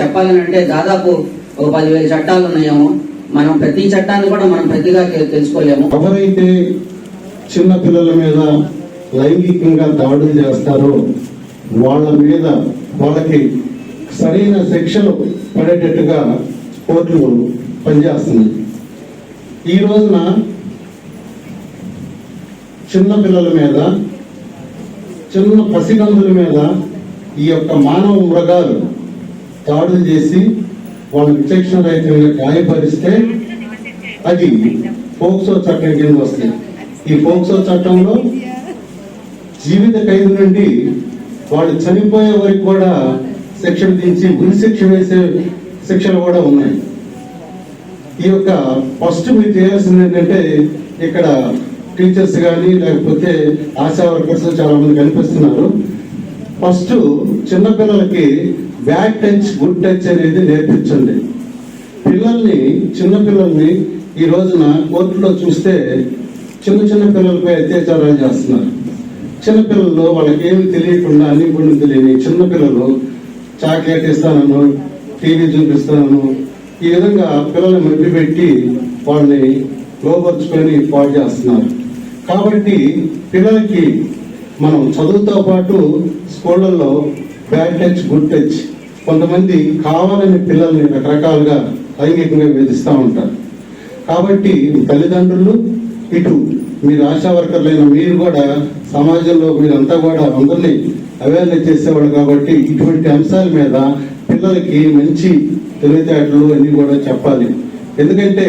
చెప్పాలని అంటే దాదాపు ఒక పదివేల చట్టాలు ఉన్నాయేమో. మనం ప్రతి చట్టాన్ని కూడా మనం ప్రతిగా తెలుసుకోలేము. ఎవరైతే చిన్న పిల్లల మీద లైంగికంగా దాడులు చేస్తారో వాళ్ళ మీద వాళ్ళకి సరైన శిక్షలు పడేటట్టుగా కోర్టులు పనిచేస్తున్నాయి. ఈ రోజున చిన్న పిల్లల మీద చిన్న పసిగందుల మీద ఈ యొక్క మానవ మృగాలు దాడులు చేసి వాళ్ళు విచక్షణ రైతులను గాయపరిస్తే అది పోక్సో చట్టం కింద వస్తుంది ఈ పోక్సో చట్టంలో జీవిత ఖైదు నుండి వాళ్ళు చనిపోయే వరకు కూడా శిక్ష విధించి ఉరి శిక్ష వేసే శిక్షలు కూడా ఉన్నాయి. ఈ యొక్క ఫస్ట్ మీరు చేయాల్సింది ఏంటంటే ఇక్కడ టీచర్స్ కానీ లేకపోతే ఆశా వర్కర్స్ చాలా మంది కనిపిస్తున్నారు. ఫస్ట్ చిన్నపిల్లలకి బ్యాడ్ టచ్ గుడ్ టచ్ అనేది నేర్పించండి. పిల్లల్ని చిన్నపిల్లల్ని ఈ రోజున కోర్టులో చూస్తే చిన్న చిన్న పిల్లలపై అత్యాచారాలు చేస్తున్నారు. చిన్న పిల్లలు వాళ్ళకి ఏమి తెలియకుండా అన్ని కూడా తెలియని చిన్నపిల్లలు చాక్లెట్ ఇస్తానను టీవీ చూపిస్తానను. ఈ విధంగా పిల్లల్ని మభ్య పెట్టి వాళ్ళని లోపరుచుకొని పాడు చేస్తున్నారు. కాబట్టి పిల్లలకి మనం చదువుతో పాటు స్కూళ్ళల్లో బ్యాడ్ టచ్ గుడ్ టచ్ కొంతమంది కావాలని పిల్లల్ని రకరకాలుగా లైంగికంగా వేధిస్తూ ఉంటారు. కాబట్టి తల్లిదండ్రులు ఇటు మీరు ఆశా వర్కర్లైన మీరు కూడా సమాజంలో మీరంతా కూడా అందరినీ అవేర్నెస్ చేసేవాళ్ళు కాబట్టి ఇటువంటి అంశాల మీద పిల్లలకి మంచి తెలివితేటలు అన్ని కూడా చెప్పాలి. ఎందుకంటే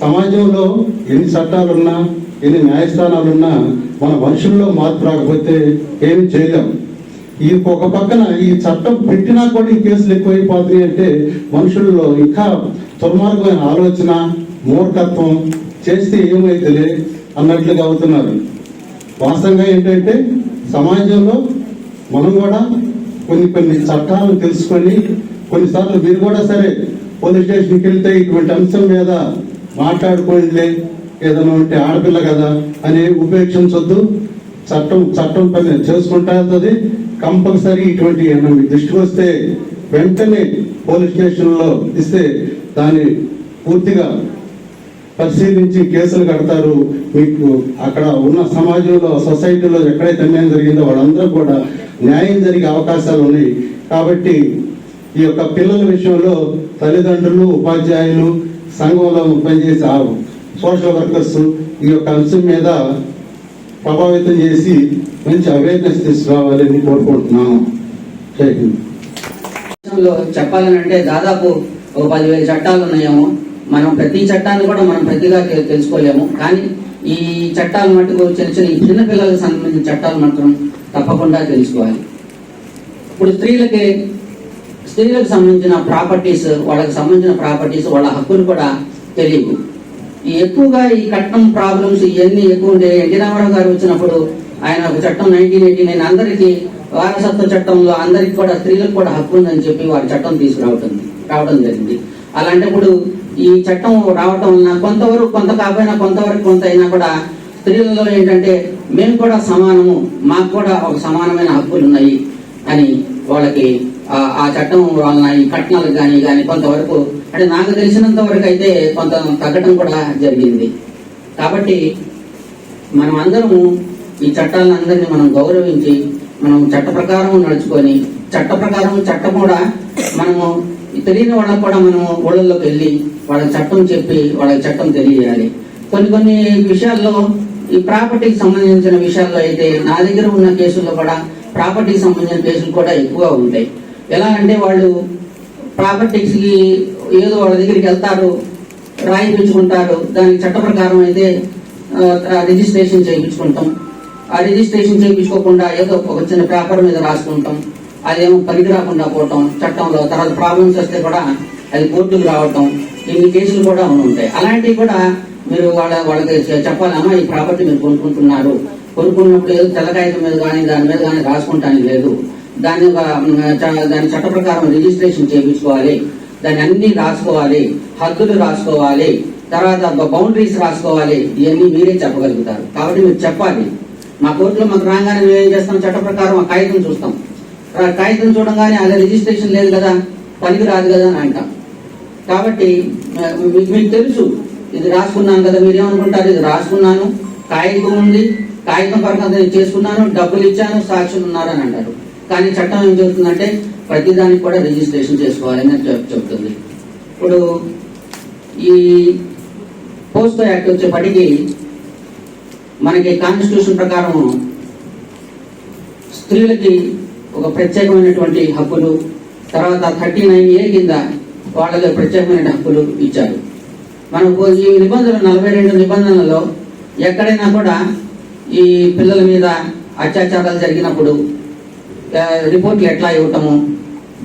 సమాజంలో ఎన్ని చట్టాలున్నా ఎన్ని న్యాయస్థానాలున్నా మన మనుషుల్లో మార్పు రాకపోతే ఏమి చేయలేము ఈ ఒక పక్కన ఈ చట్టం పెట్టినా కూడా ఈ కేసులు ఎక్కువైపోతున్నాయి అంటే మనుషుల్లో ఇంకా దుర్మార్గమైన ఆలోచన మూర్ఖత్వం చేస్తే ఏమైతేలే అన్నట్లుగా అవుతున్నారు. వాస్తవంగా ఏంటంటే సమాజంలో మనం కూడా కొన్ని కొన్ని చట్టాలను తెలుసుకొని కొన్నిసార్లు మీరు కూడా సరే పోలీస్ స్టేషన్కి వెళ్తే ఇటువంటి అంశం మీద మాట్లాడుకోండిలే ఏదైనా ఉంటే ఆడపిల్ల కదా అని ఉపేక్షించొద్దు. చట్టం చట్టం పని చేసుకుంటా ఉంటుంది. కంపల్సరీ ఇటువంటి ఏమైనా దృష్టికి వస్తే వెంటనే పోలీస్ స్టేషన్లో ఇస్తే దాన్ని పూర్తిగా పరిశీలించి కేసులు కడతారు. మీకు అక్కడ ఉన్న సమాజంలో సొసైటీలో ఎక్కడైతే అన్యాయం జరిగిందో వాళ్ళందరూ కూడా న్యాయం జరిగే అవకాశాలు ఉన్నాయి. కాబట్టి ఈ యొక్క పిల్లల విషయంలో తల్లిదండ్రులు ఉపాధ్యాయులు సంఘంలో పనిచేసే సోషల్ వర్కర్స్ ఈ యొక్క అంశం మీద ప్రభావితం చేసి మంచి అవేర్నెస్ తీసుకురావాలని కోరుకుంటున్నాను చెప్పాలంటే చెప్పాలని అంటే దాదాపు ఒక పదివేల చట్టాలు ఉన్నాయేమో. మనం ప్రతి చట్టాన్ని కూడా మనం ప్రతిగా తెలుసుకోలేము. కానీ ఈ చట్టాలు మటుకు చిన్న చిన్న చిన్న పిల్లలకు సంబంధించిన చట్టాలు మాత్రం తప్పకుండా తెలుసుకోవాలి. ఇప్పుడు స్త్రీలకి స్త్రీలకు సంబంధించిన ప్రాపర్టీస్ వాళ్ళకి సంబంధించిన ప్రాపర్టీస్ వాళ్ళ హక్కులు కూడా తెలియవు. ఎక్కువగా ఈ కట్నం ప్రాబ్లమ్స్ ఇవన్నీ ఎక్కువ ఉండే ఎన్టీ రామారావు గారు వచ్చినప్పుడు ఆయన ఒక చట్టం నైన్టీన్ ఎయిటీ నైన్ అందరికీ వారసత్వ చట్టంలో అందరికి కూడా స్త్రీలకు కూడా హక్కు ఉందని చెప్పి వారి చట్టం తీసుకురావటం రావడం జరిగింది. అలాంటప్పుడు ఈ చట్టం రావటం వలన కొంతవరకు కొంత కాకపోయినా కొంతవరకు కొంత అయినా కూడా స్త్రీలలో ఏంటంటే మేము కూడా సమానము మాకు కూడా ఒక సమానమైన హక్కులు ఉన్నాయి అని వాళ్ళకి ఆ- చట్టం వలన ఈ కట్నాలకు కానీ కానీ కొంతవరకు అంటే నాకు తెలిసినంత వరకు అయితే కొంత తగ్గటం కూడా జరిగింది. కాబట్టి మనం అందరము ఈ చట్టాలందరినీ మనం గౌరవించి మనం చట్ట ప్రకారం నడుచుకొని చట్ట ప్రకారం చట్టం కూడా మనము తెలియని వాళ్ళకు కూడా మనము ఊళ్ళల్లోకి వెళ్ళి వాళ్ళకి చట్టం చెప్పి వాళ్ళకి చట్టం తెలియజేయాలి. కొన్ని కొన్ని విషయాల్లో ఈ ప్రాపర్టీకి సంబంధించిన విషయాల్లో అయితే నా దగ్గర ఉన్న కేసుల్లో కూడా ప్రాపర్టీకి సంబంధించిన కేసులు కూడా ఎక్కువగా ఉంటాయి. ఎలా అంటే వాళ్ళు ప్రాపర్టీస్కి ఏదో వాళ్ళ దగ్గరికి వెళ్తారు రాయించుకుంటారు. దానికి చట్ట ప్రకారం అయితే రిజిస్ట్రేషన్ చేయించుకుంటాం. ఆ రిజిస్ట్రేషన్ చేయించుకోకుండా ఏదో ఒక చిన్న పేపర్ మీద రాసుకుంటాం. అదేమో పనికి రాకుండా పోవటం చట్టంలో. తర్వాత ప్రాబ్లమ్స్ వస్తే కూడా అది కోర్టుకు రావటం. ఇన్ని కేసులు కూడా ఉంటాయి. అలాంటివి కూడా మీరు వాళ్ళ వాళ్ళకి చెప్పాలమ్మా ఈ ప్రాపర్టీ మీరు కొనుక్కుంటున్నారు. కొనుక్కున్నప్పుడు ఏదో తెల్లకాయతం మీద కానీ దాని మీద కానీ రాసుకుంటానికి లేదు. దాని చ- దాని చట్ట ప్రకారం రిజిస్ట్రేషన్ చేయించుకోవాలి. దాన్ని అన్ని రాసుకోవాలి. హద్దులు రాసుకోవాలి. తర్వాత బౌండరీస్ రాసుకోవాలి. ఇవన్నీ మీరే చెప్పగలుగుతారు. కాబట్టి మీరు చెప్పాలి. మా కోర్టులో మాకు రాగానే మేము ఏం చేస్తాం? చట్ట ప్రకారం ఆ కాగితం చూస్తాం. కాగితం చూడంగానే అది రిజిస్ట్రేషన్ లేదు కదా పనికి రాదు కదా అని అంటాం. కాబట్టి మీకు మీకు తెలుసు ఇది రాసుకున్నాను కదా మీరు ఏమనుకుంటారు? ఇది రాసుకున్నాను కాగితం ఉంది కాగితం పరంగా నేను చేసుకున్నాను డబ్బులు ఇచ్చాను సాక్షులు ఉన్నారు అని అంటారు. కానీ చట్టం ఏం చెబుతుందంటే ప్రతిదానికి కూడా రిజిస్ట్రేషన్ చేసుకోవాలని చెప్- చెప్తుంది. ఇప్పుడు ఈ పోస్టో యాక్ట్ వచ్చేప్పటికి మనకి కాన్స్టిట్యూషన్ ప్రకారం స్త్రీలకి ఒక ప్రత్యేకమైనటువంటి హక్కులు తర్వాత థర్టీ నైన్ ఏ కింద వాళ్ళకి ప్రత్యేకమైన హక్కులు ఇచ్చారు. మనకు ఈ నిబంధనలు నలభై రెండు నిబంధనలలో ఎక్కడైనా కూడా ఈ పిల్లల మీద అత్యాచారాలు జరిగినప్పుడు రిపోర్ట్లు ఎట్లా ఇవ్వటము?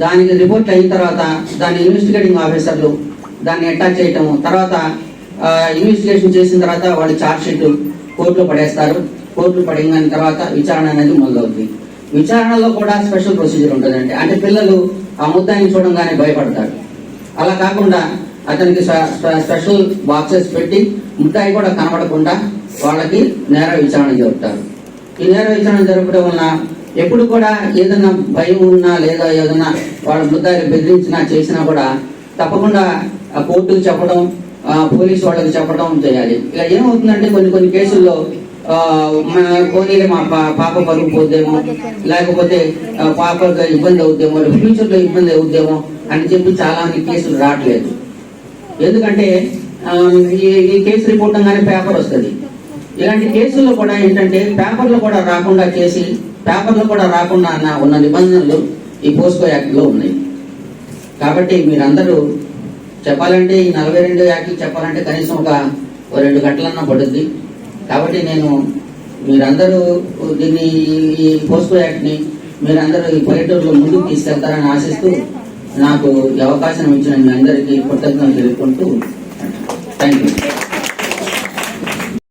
దానికి రిపోర్ట్లు అయిన తర్వాత దాని ఇన్వెస్టిగేటింగ్ ఆఫీసర్లు దాన్ని అటాచ్ చేయటము. తర్వాత ఇన్వెస్టిగేషన్ చేసిన తర్వాత వాళ్ళు ఛార్జ్ షీట్ కోర్టులో పడేస్తారు. కోర్టులో పడిన తర్వాత విచారణ అనేది మొదలవుతుంది విచారణలో కూడా స్పెషల్ ప్రొసీజర్ ఉంటుందండి. అంటే పిల్లలు ఆ ముద్దాయిని చూడంగానే భయపడతారు. అలా కాకుండా అతనికి స్పెషల్ బాక్సెస్ పెట్టి ముద్దాయి కూడా కనబడకుండా వాళ్ళకి నేర విచారణ జరుపుతారు. ఈ నేర విచారణ జరపడం వలన ఎప్పుడు కూడా ఏదైనా భయం ఉన్నా లేదా ఏదైనా వాళ్ళ ముద్దారి బెదిరించినా చేసినా కూడా తప్పకుండా ఆ కోర్టుకు చెప్పడం పోలీసు వాళ్ళకి చెప్పడం చేయాలి. ఇలా ఏమవుతుందంటే కొన్ని కొన్ని కేసుల్లో ఆ, మన పోనీలే మా పా- పాప పరుగు పోద్దేమో లేకపోతే పాప పాపకు ఇబ్బంది అవుద్దేమో ఫ్యూచర్లో ఇబ్బంది అవుద్దేమో అని చెప్పి చాలా మంది కేసులు రావట్లేదు. ఎందుకంటే ఈ- ఈ కేసు రిపోర్ట్ కానీ పేపర్ వస్తుంది. ఇలాంటి కేసుల్లో కూడా ఏంటంటే పేపర్లు కూడా రాకుండా చేసి పేపర్లు కూడా రాకుండా అన్న ఉన్న నిబంధనలు ఈ పోస్కో యాక్ట్లో ఉన్నాయి. కాబట్టి మీరందరూ చెప్పాలంటే ఈ నలభై రెండు యాక్ట్లు చెప్పాలంటే కనీసం ఒక రెండు గంటలన్నా పడుద్ది. కాబట్టి నేను మీరందరూ దీన్ని ఈ పోస్కో యాక్ట్ని మీరందరూ ఈ పల్లెటూరులో ముందుకు తీసుకెళ్తారని ఆశిస్తూ నాకు ఈ అవకాశం ఇచ్చిన మీ అందరికీ కృతజ్ఞతలు తెలుపుకుంటూ థ్యాంక్ యూ